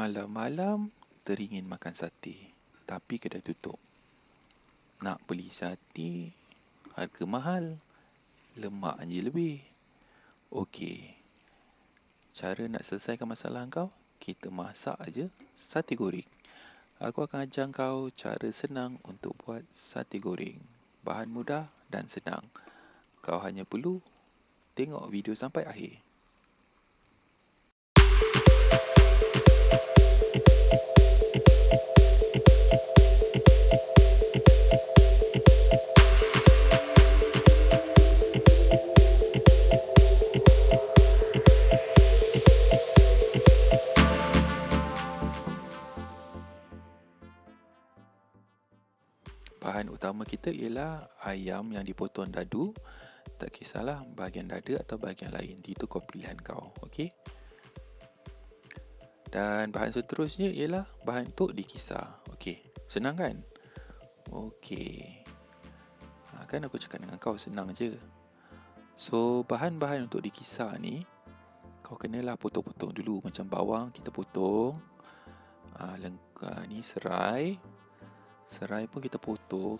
Malam-malam teringin makan sate tapi kedai tutup. Nak beli sate harga mahal. Lemak je lebih. Okey. Cara nak selesaikan masalah kau, kita masak aja sate goreng. Aku akan ajar kau cara senang untuk buat sate goreng. Bahan mudah dan senang. Kau hanya perlu tengok video sampai akhir. Bahan utama kita ialah ayam yang dipotong dadu. Tak kisahlah bahagian dada atau bahagian lain. Itu kau pilihan kau. Okey. Dan bahan seterusnya ialah bahan untuk dikisar. Okey. Senang kan? Okey. Ha, kan aku cakap dengan kau senang je. So, bahan-bahan untuk dikisar ni kau kenalah potong-potong dulu macam bawang kita potong. Ha, lengkap ni serai, Serai pun kita potong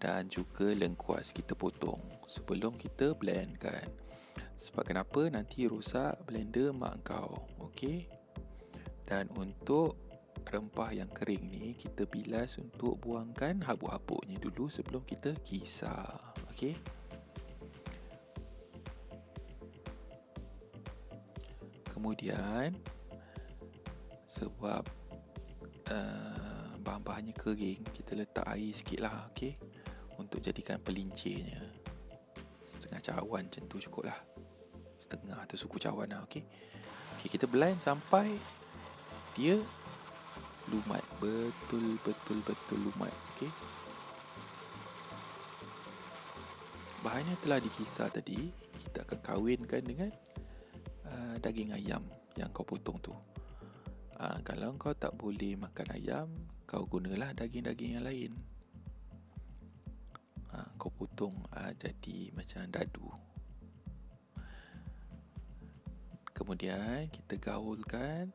dan juga lengkuas kita potong sebelum kita blend kan. Sebab kenapa nanti rosak blender mak kau. Okey. Dan untuk rempah yang kering ni kita bilas untuk buangkan habuk-habuknya dulu sebelum kita kisar. Okey. Kemudian sebab uh, bahan-bahannya kering Kita letak air sikit lah okay? Untuk jadikan pelincirnya Setengah cawan macam tu cukup lah Setengah tu suku cawan lah okay? okay kita blend sampai Dia Lumat Betul-betul-betul lumat okay? Bahannya telah dikisar tadi Kita akan kawinkan dengan uh, Daging ayam Yang kau potong tu uh, Kalau kau tak boleh makan ayam kau gunalah daging-daging yang lain. Ha, kau potong ha, jadi macam dadu. Kemudian kita gaulkan.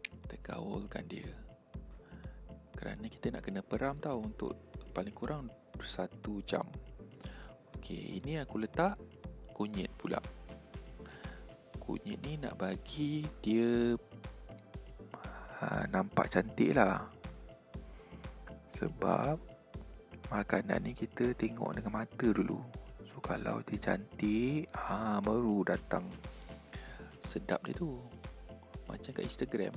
Kita gaulkan dia. Kerana kita nak kena peram tau untuk paling kurang satu jam. Okey, ini aku letak kunyit pula. Kunyit ni nak bagi dia ha, nampak cantik lah sebab makanan ni kita tengok dengan mata dulu. So kalau dia cantik ha, baru datang sedap dia tu. Macam kat Instagram.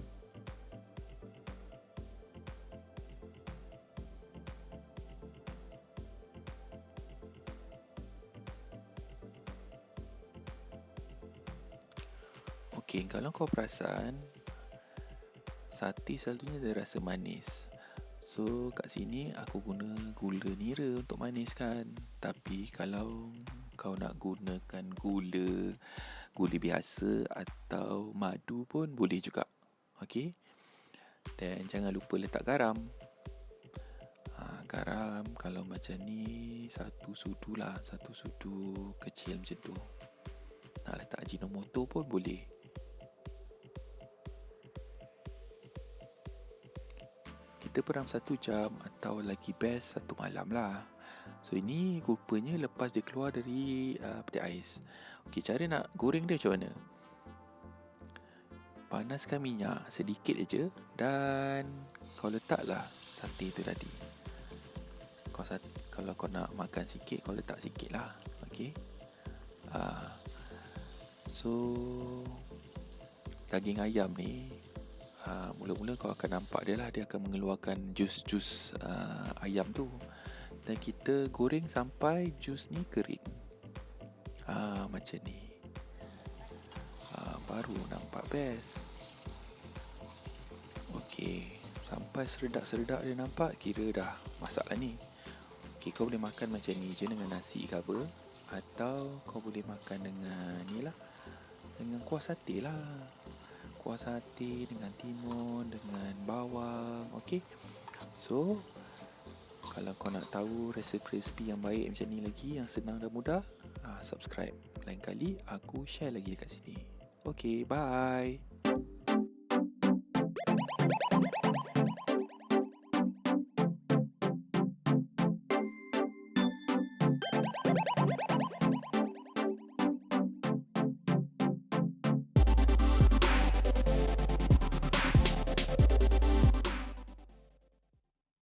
Okey, kalau kau perasan sate selalunya dia rasa manis. So kat sini aku guna gula nira untuk maniskan. Tapi kalau kau nak gunakan gula gula biasa atau madu pun boleh juga. Okey. Dan jangan lupa letak garam. Ha, garam kalau macam ni satu sudu lah, satu sudu kecil macam tu. Nak letak ajinomoto pun boleh. Kita peram satu jam atau lagi best satu malam lah. So ini rupanya lepas dia keluar dari uh, peti ais. Okey, cara nak goreng dia macam mana? Panaskan minyak sedikit aja dan kau letaklah sate tu tadi. Kau sat, kalau kau nak makan sikit kau letak sikit lah. Okey. Uh, so daging ayam ni Ha, mula-mula kau akan nampak dia lah. Dia akan mengeluarkan jus-jus uh, ayam tu. Dan kita goreng sampai jus ni kering. Ha, macam ni. Ha, baru nampak best. Ok sampai seredak-seredak dia nampak kira dah masak lah ni. Ok kau boleh makan macam ni je dengan nasi ke apa atau kau boleh makan dengan ni lah dengan kuah sate lah kuah sate dengan timun dengan bawang okey so kalau kau nak tahu resipi-resipi yang baik macam ni lagi yang senang dan mudah uh, subscribe lain kali aku share lagi dekat sini. Okey bye